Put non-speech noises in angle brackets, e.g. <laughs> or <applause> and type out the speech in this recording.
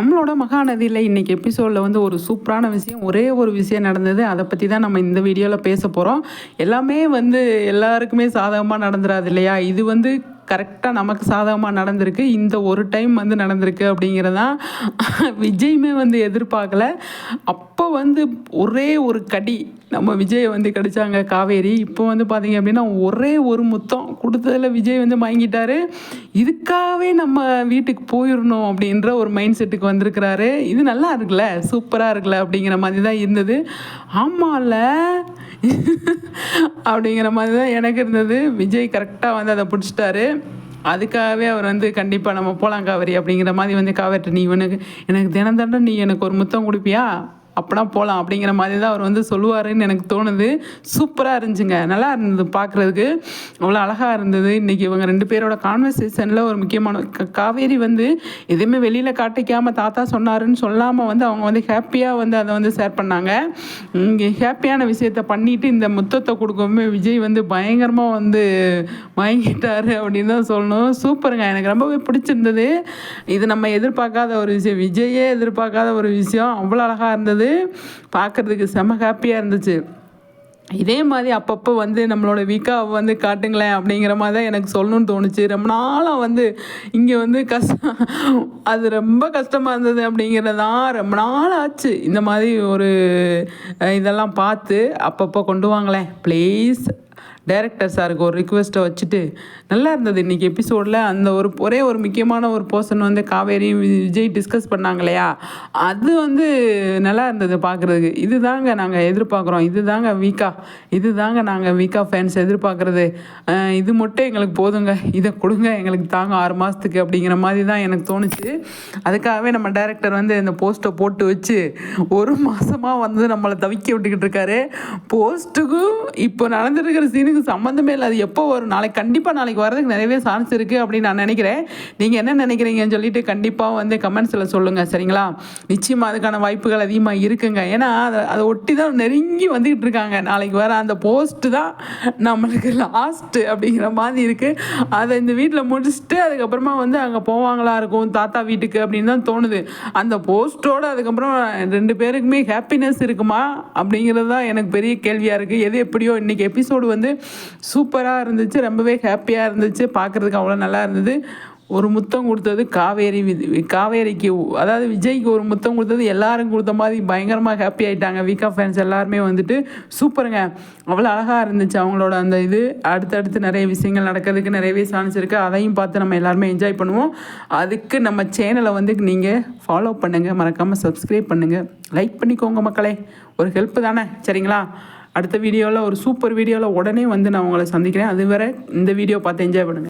நம்மளோட மகாநதியில் இன்றைக்கி எபிசோடில் வந்து ஒரு சூப்பரான விஷயம் ஒரே ஒரு விஷயம் நடந்தது. அதை பற்றி தான் நம்ம இந்த வீடியோவில் பேச போகிறோம் எல்லாமே வந்து எல்லாருக்குமே சாதகமாக நடந்துடாது இல்லையா? இது வந்து கரெக்டாக நமக்கு சாதகமாக நடந்திருக்கு. இந்த ஒரு டைம் வந்து நடந்திருக்கு அப்படிங்கிறதான் விஜயுமே வந்து எதிர்பார்க்கல. அப்போ வந்து ஒரே ஒரு கடி நம்ம விஜய் வந்து கடிச்சாங்க காவேரி. இப்போ வந்து பார்த்தீங்க அப்படின்னா ஒரே ஒரு முத்தம் கொடுத்ததில் விஜய் வந்து வாங்கிட்டாரு இதுக்காகவே நம்ம வீட்டுக்கு போயிடணும் அப்படின்ற ஒரு மைண்ட் செட்டுக்கு வந்திருக்கிறாரு. இது நல்லா இருக்குல்ல சூப்பராக இருக்குல்ல அப்படிங்கிற மாதிரி தான் இருந்தது. ஆமாம்ல அப்படிங்கிற மாதிரி தான் எனக்கு இருந்தது. விஜய் கரெக்டாக வந்து அதை பிடிச்சிட்டாரு. அதுக்காகவே அவர் வந்து கண்டிப்பாக நம்ம போகலாம் காவேரி அப்படிங்கிற மாதிரி வந்து காவேரி நீ இவனுக்கு எனக்கு தினம் தினம் நீ எனக்கு ஒரு முத்தம் கொடுப்பியா? அப்போனா போகலாம் அப்படிங்கிற மாதிரி தான் அவர் வந்து சொல்லுவாருன்னு எனக்கு தோணுது. சூப்பராக இருந்துச்சுங்க. நல்லா இருந்தது பார்க்குறதுக்கு அவ்வளோ அழகாக இருந்தது. இன்றைக்கி இவங்க ரெண்டு பேரோட கான்வர்சேஷனில் ஒரு முக்கியமான காவேரி வந்து எதுவுமே வெளியில் காட்டிக்காமல் தாத்தா சொன்னாருன்னு சொல்லாமல் வந்து அவங்க வந்து ஹாப்பியாக வந்து அதை வந்து ஷேர் பண்ணாங்க. இங்கே ஹாப்பியான விஷயத்த பண்ணிவிட்டு இந்த முத்தத்தை கொடுக்கவுமே விஜய் வந்து பயங்கரமாக வந்து வாங்கிட்டார் அப்படின்னு தான் சொல்லணும். சூப்பருங்க. எனக்கு ரொம்பவே பிடிச்சிருந்தது. இது நம்ம எதிர்பார்க்காத ஒரு விஷயம். விஜயே எதிர்பார்க்காத ஒரு விஷயம். அவ்வளோ அழகாக இருந்தது. பார்க்குறதுக்கு செம ஹாப்பியாக இருந்துச்சு. இதே மாதிரி அப்பப்போ வந்து நம்மளோட வீக்காக வந்து காட்டுங்களேன் அப்படிங்கிற மாதிரி தான் எனக்கு சொல்லணும்னு தோணுச்சு. ரொம்ப நாளாக வந்து இங்கே வந்து கஷ்டம் <laughs> அது ரொம்ப கஷ்டமாக இருந்தது அப்படிங்கிறதான் ரொம்ப நாள் ஆச்சு. இந்த மாதிரி ஒரு இதெல்லாம் பார்த்து அப்பப்போ கொண்டு வாங்களேன். ப்ளீஸ் டைரக்டர் சாருக்கு ஒரு ரிக்வெஸ்ட்டை வச்சுட்டு நல்லா இருந்தது இன்றைக்கி எபிசோடில் அந்த ஒரு ஒரே ஒரு முக்கியமான ஒரு போர்ஷன் வந்து காவேரி விஜய் டிஸ்கஸ் பண்ணாங்க இல்லையா? அது வந்து நல்லா இருந்தது பார்க்குறதுக்கு. இது தாங்க நாங்கள் எதிர்பார்க்குறோம். இது தாங்க வீக்கா. இது தாங்க நாங்கள் மீகா ஃபேன்ஸ் எதிர்பார்க்குறது இது மட்டும் எங்களுக்கு போதுங்க. இதை கொடுங்க எங்களுக்கு தாங்க ஆறு மாதத்துக்கு அப்படிங்கிற மாதிரி தான் எனக்கு தோணுச்சு. அதுக்காகவே நம்ம டேரக்டர் வந்து இந்த போஸ்ட்டை போட்டு வச்சு ஒரு மாதமாக வந்து நம்மளை தவிக்க விட்டுக்கிட்டு இருக்காரு. போஸ்ட்டுக்கும் இப்போ நடந்துருக்கிற சீனுக்கு சம்மந்தமே இல்லை. அது எப்போ வரும்? நாளைக்கு கண்டிப்பாக நாளைக்கு வரதுக்கு நிறையவே சான்ஸ் இருக்குது அப்படின்னு நான் நினைக்கிறேன். நீங்கள் என்ன நினைக்கிறீங்கன்னு சொல்லிட்டு கண்டிப்பாக வந்து கமெண்ட்ஸில் சொல்லுங்கள் சரிங்களா? நிச்சயமாக அதுக்கான வாய்ப்புகள் அதிகமாக இருக்குங்க. ஏன்னா அதை அதை ஒட்டி தான் நெருங்கி வந்துக்கிட்டு இருக்காங்க. நாளைக்கு நாளைக்கு வர அந்த போஸ்ட்டு தான் நம்மளுக்கு லாஸ்ட்டு அப்படிங்கிற மாதிரி இருக்குது அதை இந்த வீட்டில் முடிச்சுட்டு அதுக்கப்புறமா வந்து அங்கே போவாங்களா இருக்கும் தாத்தா வீட்டுக்கு அப்படின்னு தான் தோணுது. அந்த போஸ்ட்டோடு அதுக்கப்புறம் ரெண்டு பேருக்குமே ஹாப்பினஸ் இருக்குமா அப்படிங்கிறது தான் எனக்கு பெரிய கேள்வியாக இருக்குது எது எப்படியோ இன்றைக்கி எபிசோடு வந்து சூப்பராக இருந்துச்சு ரொம்பவே ஹாப்பியாக இருந்துச்சு பார்க்குறதுக்கு அவ்வளோ நல்லா இருந்தது. ஒரு முத்தம் கொடுத்தது காவேரி காவேரிக்கு அதாவது விஜய்க்கு ஒரு முத்தம் கொடுத்தது எல்லாரும் கொடுத்த மாதிரி பயங்கரமாக ஹாப்பி ஆகிட்டாங்க வீக்கா ஃபேன்ஸ் எல்லாருமே வந்துட்டு சூப்பருங்க. அவ்வளோ அழகாக இருந்துச்சு அவங்களோட அந்த இது. அடுத்தடுத்து நிறைய விஷயங்கள் நடக்கிறதுக்கு நிறையவே சான்ஸ் இருக்குது அதையும் பார்த்து நம்ம எல்லாருமே என்ஜாய் பண்ணுவோம். அதுக்கு நம்ம சேனலை வந்து நீங்கள் ஃபாலோ பண்ணுங்கள் மறக்காமல் சப்ஸ்கிரைப் பண்ணுங்கள் லைக் பண்ணிக்கோங்க மக்களே. ஒரு ஹெல்ப் தானே. சரிங்களா? அடுத்த வீடியோவில் ஒரு சூப்பர் வீடியோவில் உடனே வந்து நான் உங்களை சந்திக்கிறேன். அதுவரை இந்த வீடியோ பார்த்து என்ஜாய் பண்ணுங்கள்